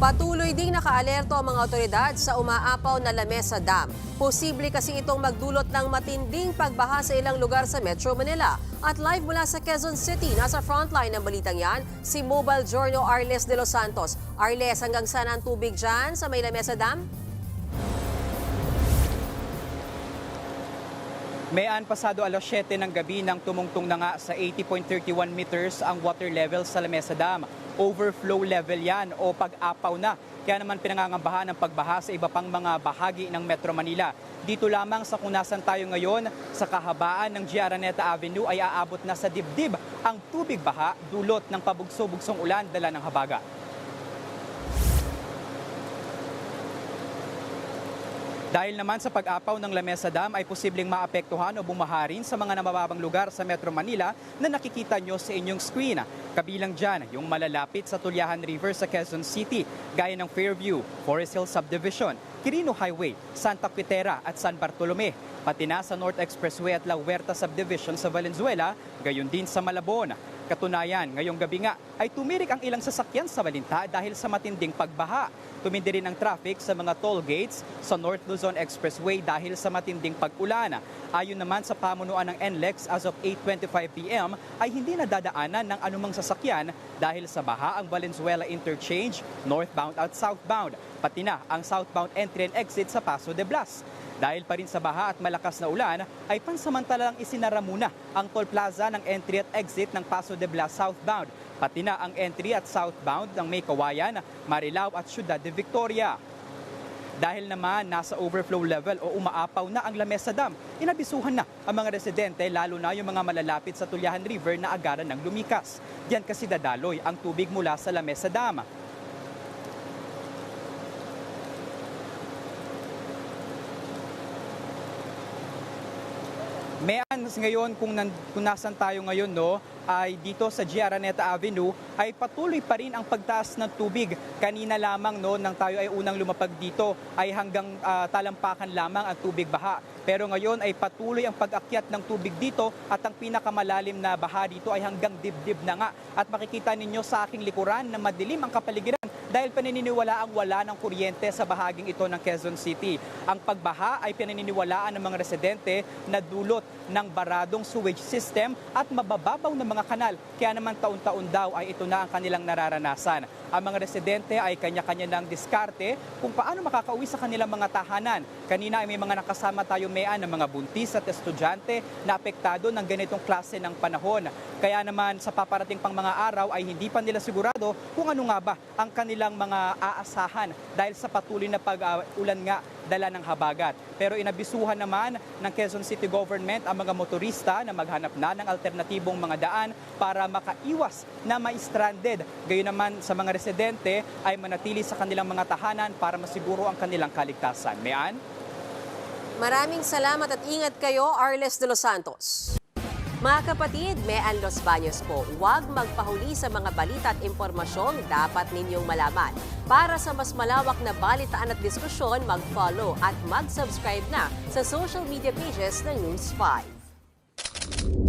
Patuloy ding nakaalerto ang mga otoridad sa umaapaw na Lamesa Dam. Posible kasi itong magdulot ng matinding pagbaha sa ilang lugar sa Metro Manila. At live mula sa Quezon City, nasa frontline ng balitang yan, si Mobile Journal Arles de los Santos. Arles, hanggang saan ang tubig dyan sa may Lamesa Dam? Mayan pasado alas 7 ng gabi nang tumungtong na nga sa 80.31 meters ang water level sa Lamesa Dam. Overflow level yan o pag-apaw na. Kaya naman pinangangambahan ng pagbaha sa iba pang mga bahagi ng Metro Manila. Dito lamang sa kung nasan tayo ngayon, sa kahabaan ng Giaraneta Avenue ay aabot na sa dibdib ang tubig baha dulot ng pabugso-bugsong ulan dala ng habaga. Dahil naman sa pag-apaw ng Lamesa Dam ay posibleng maapektuhan o bumaharin sa mga namababang lugar sa Metro Manila na nakikita nyo sa inyong screen. Kabilang dyan yung malalapit sa Tulyahan River sa Quezon City, gaya ng Fairview, Forest Hill Subdivision, Quirino Highway, Santa Quitera at San Bartolome, pati na sa North Expressway at La Huerta Subdivision sa Valenzuela, gayon din sa Malabon. Katunayan, ngayong gabi nga ay tumirik ang ilang sasakyan sa Malinta dahil sa matinding pagbaha. Tumindi rin ang traffic sa mga toll gates sa North Luzon Expressway dahil sa matinding pag-ulan. Ayon naman sa pamunuan ng NLEX as of 8.25 p.m. ay hindi nadadaanan ng anumang sasakyan dahil sa baha ang Valenzuela Interchange, northbound at southbound, pati na ang southbound entry and exit sa Paso de Blas. Dahil pa rin sa baha at malakas na ulan, ay pansamantalang isinara muna ang toll plaza ng entry at exit ng Paso de Blas southbound, pati na ang entry at southbound ng May Kawayan, Marilao at Ciudad de Victoria. Dahil naman nasa overflow level o umaapaw na ang Lamesa Dam, inabisuhan na ang mga residente lalo na yung mga malalapit sa Tulyahan River na agaran ng lumikas. Diyan kasi dadaloy ang tubig mula sa Lamesa Dam. Mayan ngayon kung, nan, kung nasan tayo ngayon no ay dito sa Giaraneta Avenue ay patuloy pa rin ang pagtaas ng tubig. Kanina lamang no nang tayo ay unang lumapag dito ay hanggang ah, talampakan lamang ang tubig baha. Pero ngayon ay patuloy ang pag-akyat ng tubig dito at ang pinakamalalim na baha dito ay hanggang dibdib na nga. At makikita ninyo sa aking likuran na madilim ang kapaligiran dahil ang wala ng kuryente sa bahaging ito ng Quezon City. Ang pagbaha ay pinaniniwalaan ng mga residente na dulot ng baradong sewage system at mabababaw na mga kanal. Kaya naman taon-taon daw ay ito na ang kanilang nararanasan. Ang mga residente ay kanya-kanya ng diskarte kung paano makakauwi sa kanilang mga tahanan. Kanina ay may mga nakasama tayo mean ng mga buntis at estudyante na apektado ng ganitong klase ng panahon. Kaya naman sa paparating pang mga araw ay hindi pa nila sigurado kung ano nga ba ang kanilang mga aasahan dahil sa patuloy na pag-ulan nga dala ng habagat. Pero inabisuhan naman ng Quezon City Government ang mga motorista na maghanap na ng alternatibong mga daan para makaiwas na ma-stranded. Gayon naman sa mga residente ay manatili sa kanilang mga tahanan para masiguro ang kanilang kaligtasan. Mayan? Maraming salamat at ingat kayo, Arles de los Santos. Mga kapatid, Mean Los Baños po, huwag magpahuli sa mga balita at impormasyong dapat ninyong malaman. Para sa mas malawak na balitaan at diskusyon, mag-follow at mag-subscribe na sa social media pages ng News 5.